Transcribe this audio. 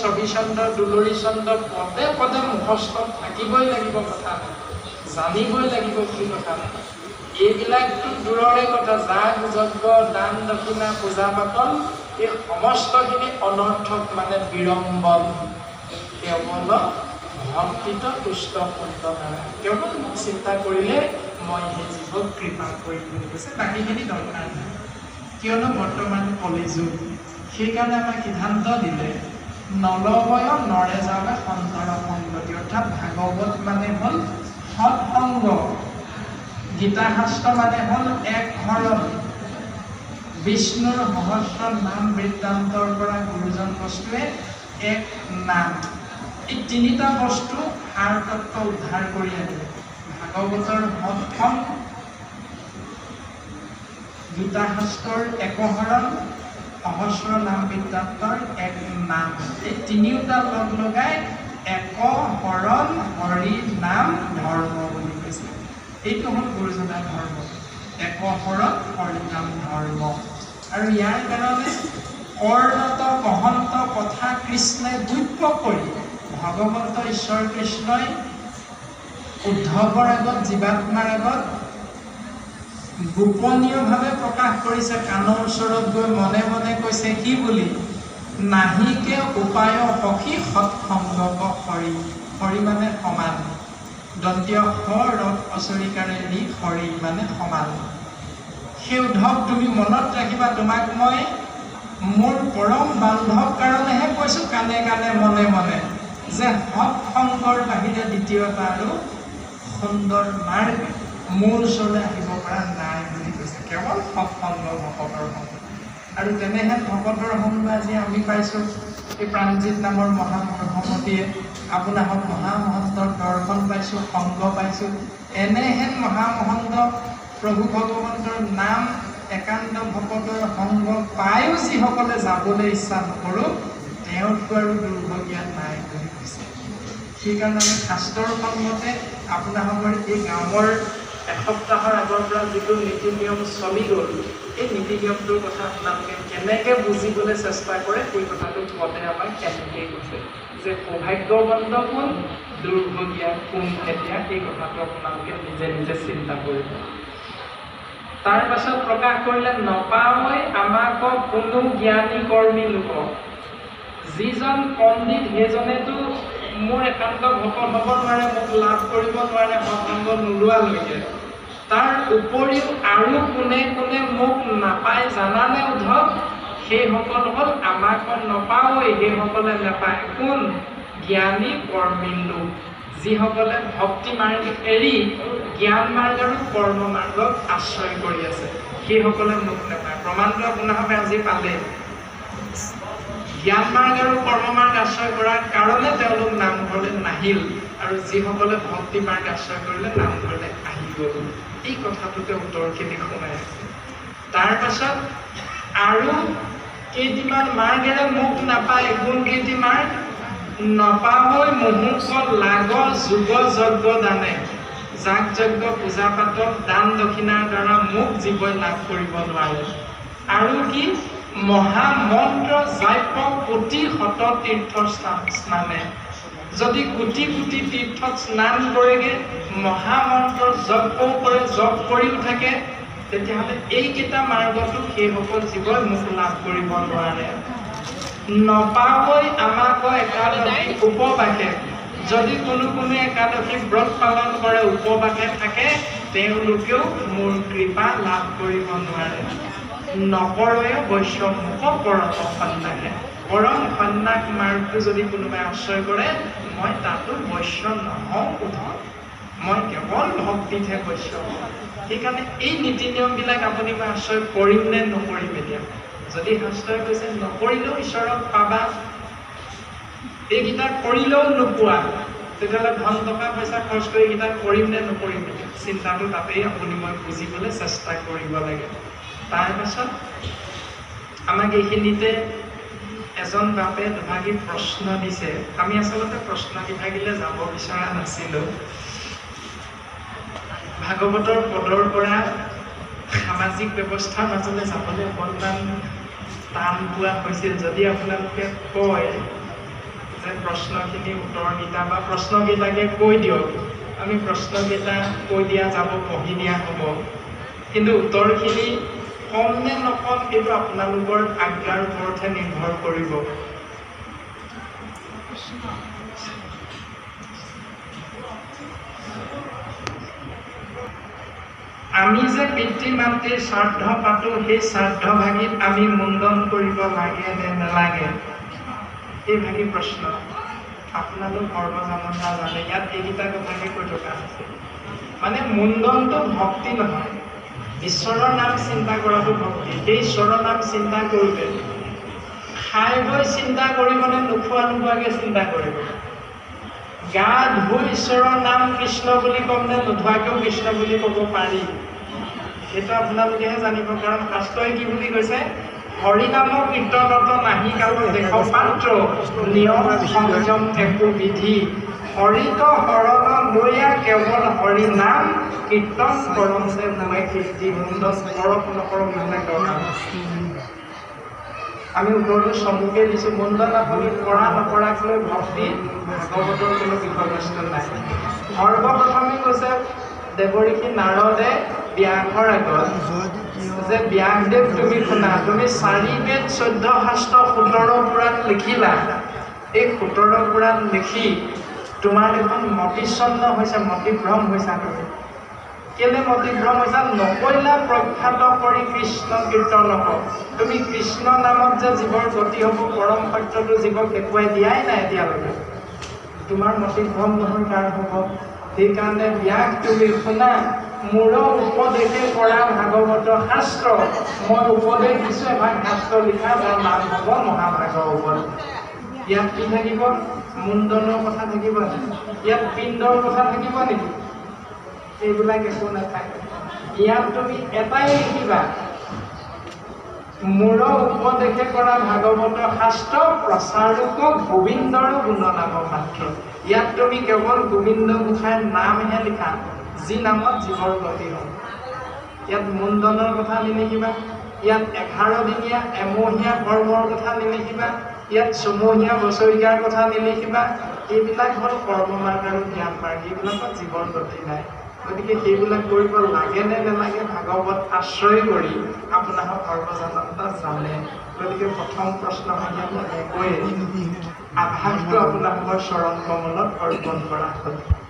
ছবি চন্দ্ৰ দুলৰি চন্দ্ৰ পদে পদে মুখস্থ থাকিবই লাগিব কথা। জানিবই লাগিব বুলি কথা। এইবিলাকতো দূৰৰে কথা। যাগ যজ্ঞ দান দক্ষিণা পূজা পাতল এই সমস্তখিনি অনৰ্থক মানে বিড়ম্বন। কেৱল ভক্তিত তুষ্ট সত্যনাৰায়ণ কেৱল মোক চিন্তা কৰিলে মই সেই জীৱক কৃপা কৰিম বুলি কৈছে। বাকীখিনি দৰকাৰ নাই। কিয়নো বৰ্তমান কলিযুগ। সেইকাৰণে আমাক সিদ্ধান্ত দিলে নলবয় নৰে যাবে সন্তৰ সংগতি অৰ্থাৎ ভাগৱত মানে হ'ল সৎসংগ গীতা শাস্ত্ৰ মানে হ'ল এক হৰণ বিষ্ণুৰ সহস্ৰ নাম বৃত্তান্তৰ পৰা গুৰুজন বস্তুৱে এক নাম। এই তিনিটা বস্তু সাৰ তত্ত্ব উদ্ধাৰ কৰি আনে। ভাগৱতৰ সৎসং গীতা শাস্ত্ৰৰ একহৰণ সহস্ৰ নাম বৃত্তান্তৰ এক নাম এই তিনিওটা লগ লগাই একহৰণ হৰি নাম ধৰ্ম বুলি কৈছে এইটো হ'ল গুৰুজনাৰ ধৰ্ম। একহৰণ হৰি নাম ধৰ্ম। আৰু ইয়াৰ কাৰণে কৰ্ণত কহন্ত কথা কৃষ্ণই দুৰ্প কৰি ভগৱন্ত ঈশ্বৰ কৃষ্ণই উদ্ধৱৰ আগত জীৱাত্মাৰ আগত গোপনীয়ভাৱে প্ৰকাশ কৰিছে কাণৰ ওচৰত গৈ মনে মনে কৈছে কি বুলি? নাহিকে উপায় সখী সৎসংগ হৰি হৰি মানে সমান। দন্তীয় স ৰথ অচৰিকাৰে নি হৰি মানে সমান। সেই উদ্ধৱ তুমি মনত ৰাখিবা তোমাক মই মোৰ পৰম বান্ধৱ কাৰণেহে কৈছোঁ কাণে কাণে মনে মনে। যে সৎসংগৰ বাহিৰে দ্বিতীয়টা আৰু সুন্দৰ মাৰ্গ মোৰ ওচৰলৈ আহিব পৰা নাই বুলি কৈছে কেৱল সৎসংগ ভকতৰ সংগ আৰু তেনেহেন ভকতৰ সংগ আজি আমি পাইছোঁ এই প্ৰাণজিত নামৰ মহামহমতীয়ে আপোনাহত মহামহন্তৰ দৰ্শন পাইছোঁ সংগ পাইছোঁ। এনেহেন মহামহন্ত প্ৰভু ভগৱন্তৰ নাম একান্ত ভকতৰ সংগ পায়ো যিসকলে যাবলৈ ইচ্ছা নকৰোঁ তেওঁতকৈ আৰু দুৰ্ভগীয়া নাই বুলি কৈছে। সেইকাৰণে আমি শাস্ত্ৰৰ সন্মতে আপোনালোকৰ এই গাঁৱৰ এসপ্তাহৰ আগৰ পৰা যিটো নীতি নিয়ম চলি গ'ল এই নীতি নিয়মটোৰ কথা আপোনালোকে কেনেকৈ বুজিবলৈ চেষ্টা কৰে সেই কথাটো পদে আমাক কেনেকৈ কৈছে। যে সৌভাগ্যৱন্ত কোন দুৰ্ভগীয়া কোন এতিয়া এই কথাটো আপোনালোকে নিজে নিজে চিন্তা কৰিব তাৰ পাছত প্ৰকাশ কৰিলে নপাৱৈ আমাক কোনো জ্ঞানী কৰ্মী লোকক। যিজন পণ্ডিত সেইজনেতো মোৰ একান্ত ভকত হ'ব নোৱাৰে, মোক লাভ কৰিব নোৱাৰে সৎসংগ নোলোৱালৈকে। তাৰ উপৰিও আৰু কোনে কোনে মোক নাপায় জানানে উদ্ধৱ? সেইসকল হ'ল আমাক নপাওঁৱেই সেইসকলে নাপায় কোন? জ্ঞানী কৰ্মী লোক যিসকলে ভক্তি মাৰ্গ এৰি জ্ঞান মাৰ্গ আৰু কৰ্ম মাৰ্গক আশ্ৰয় কৰি আছে, সেইসকলে মোক নাপায়। প্ৰমাণটো আপোনালোকে আজি পালে। জ্ঞান মাৰ্গ আৰু কৰ্ম মাৰ্গ আশ্ৰয় কৰাৰ কাৰণে তেওঁলোক নামঘৰলৈ নাহিল আৰু যিসকলে ভক্তি মাৰ্গ আশ্ৰয় কৰিলে নামঘৰলৈ আহি গ'ল। এই কথাটোতে উত্তৰখিনি সোমাই আছে? তাৰ পাছত আৰু কেইটিমান মাৰ্গেৰে মোক নাপায় কোন কেইটি মাৰ্গ? নপাবই মুহূৰ্ত লাগ যোগ যজ্ঞ দানে। যাগ যজ্ঞ পূজা পাতল দান দক্ষিণাৰ দ্বাৰা মোক জীৱই লাভ কৰিব নোৱাৰে। আৰু কি? মহামন্ত্ৰ জাপ্য কোটি শত তীৰ্থ স্নান যদি কোটি কোটি তীৰ্থত স্নান কৰেগে মহামন্ত্ৰ জপও কৰে জপ কৰিও থাকে তেতিয়াহ'লে এইকেইটা মাৰ্গতো সেইসকল জীৱই মোক লাভ কৰিব নোৱাৰে। নপাবই আমাক একাদশী উপবাসে। যদি কোনো কোনো একাদশী ব্ৰত পালন কৰে উপবাসে থাকে তেওঁলোকেও মোৰ কৃপা লাভ কৰিব নোৱাৰে। নকৰয় বৈশ্যমুখ পৰম সন্ন্যাসে পৰম সন্ন্যাস মাৰ্গটো যদি কোনোবাই আশ্ৰয় কৰে মই তাতো বৈশ্য নহওঁ উদ্ধৱ মই কেৱল ভক্তিতহে বৈশ্য হওঁ। সেইকাৰণে এই নীতি নিয়মবিলাক আপুনি মই আশ্ৰয় কৰিম নে নকৰিম এতিয়া? যদি শাস্ত্ৰই কৈছে নকৰিলেও ঈশ্বৰক পাবা। এইকেইটা কৰিলেও নোপোৱা। তেতিয়াহ'লে ধন টকা পইচা খৰচ কৰি এইকেইটা কৰিম নে নকৰিম চিন্তাটো তাতেই আপুনি মই বুজিবলৈ চেষ্টা কৰিব লাগে। তাৰপাছত আমাক এইখিনিতে এজন বাপে দুভাগী প্ৰশ্ন দিছে। আমি আচলতে প্ৰশ্ন বিভাগীলৈ যাব বিচৰা নাছিলোঁ। ভাগৱতৰ পদৰ পৰা সামাজিক ব্যৱস্থাৰ মাজলৈ যাবলৈ অকণমান টান পোৱা হৈছিল। যদি আপোনালোকে কয় প্ৰশ্নখিনি উত্তৰকেইটা বা প্ৰশ্নকেইটাকে কৈ দিয়ক আমি প্ৰশ্নকেইটা কৈ দিয়া যাব পঢ়ি দিয়া হ'ব। কিন্তু উত্তৰখিনি কম নে নকম সেইটো আপোনালোকৰ আজ্ঞাৰ ওপৰতহে নিৰ্ভৰ কৰিব। আমি যে পিতৃ মাতৃৰ শ্ৰাদ্ধ পাতো সেই শ্ৰাদ্ধ ভাগিত আমি মুণ্ডন কৰিব লাগে নে নালাগে? এই ভাগি প্ৰশ্ন। আপোনালোক সৰ্বজানতা জানে ইয়াত এইকেইটা কথাকে কৈ থকা হৈছে। মানে মুণ্ডনটো ভক্তি নহয়। ঈশ্বৰৰ নাম চিন্তা কৰাটো ভক্তি সেই ঈশ্বৰৰ নাম চিন্তা কৰোঁতে খাই বৈ চিন্তা কৰিবনে নোখোৱা নোখোৱাকৈ চিন্তা কৰিব গা ধুই ঈশ্বৰৰ নাম কৃষ্ণ বুলি ক'ম নে নোধোৱাকেও কৃষ্ণ বুলি ক'ব পাৰি। সেইটো আপোনালোকেহে জানিব, কাৰণ শাস্ত্ৰই কি বুলি কৈছে? হৰিনাম কীৰ্তনত নাহি কালত দেশ পাত্ৰ নিয়ম, সংযম, একো বিধি। হৰিত শৰণ লৈয়া কেৱল হৰি নাম, কীৰ্তন কৰমছে আমি উত্তৰটো চমুকে দিছোঁ মুণ্ডন আপুনি কৰা নকৰাক ভক্তি ভাগৱতৰ কোনো বিষয়বস্তু নাই। সৰ্বপ্ৰথমে কৈছে দেৱৰীষি নাৰদে ব্যাসৰ আগত, যে ব্যাসদেৱ তুমি শুনা, তুমি চাৰি বেদ চৈধ্য শাস্ত্ৰ সোতৰ পুৰাণ লিখিলা। এই সোতৰ পুৰাণ লিখি তোমাৰ দেখোন মতিচ্ছন্ন হৈছে, মতিভ্ৰম হৈছা তুমি কেলে মতিভ্ৰম হৈছা নকৈলা প্ৰখ্যাত কৰি কৃষ্ণ কীৰ্তন তুমি কৃষ্ণ নামত যে জীৱৰ গতি হ'ব পৰম সত্যটো জীৱক দেখুৱাই দিয়াই নাই এতিয়ালৈকে। তোমাৰ মতিভ্ৰম নহয় কাৰ হ'ব। সেইকাৰণে ব্যাস তুমি শুনা মোৰ উপদেশে কৰা ভাগৱত শাস্ত্ৰ। মই উপদেশ দিছোঁ এভাগ শাস্ত্ৰ লিখা যাৰ নাম হ'ব মহাভাগৱত। ইয়াত কি থাকিব? মুণ্ডনৰ কথা থাকিব নেকি ইয়াত পিণ্ডৰ কথা থাকিব নেকি? এইবিলাক একো নাথাকে। ইয়াত তুমি এটাই লিখিবা মূৰ উপদেশে কৰা ভাগৱত শাস্ত্ৰ প্ৰচাৰক গোবিন্দৰ গুণনাম মাত্ৰ। ইয়াত তুমি কেৱল গোবিন্দ গোসাঁইৰ নামহে লিখা যি নামত জীৱৰ গতি হ'ল ইয়াত মুণ্ডনৰ কথা নিলিখিবা ইয়াত এঘাৰ দিনীয়া এমহীয়া কৰ্মৰ কথা নিলিখিবা ইয়াত ছমহীয়া বছৰীয়াৰ কথা নিলিখিবা। এইবিলাক হ'ল কৰ্মমাৰ্গ আৰু জ্ঞান মাৰ্গ এইবিলাকত জীৱৰ গতি নাই। গতিকে সেইবিলাক কৰিব লাগে নে নালাগে ভাগৱত আশ্ৰয় কৰি আপোনাক সৰ্বজানতা জানে গতিকে প্ৰথম প্ৰশ্ন সংখ্যাটো এনেকৈয়ে আভাসটো আপোনালোকৰ চৰণ কমলত অৰ্পণ কৰা হ'ল।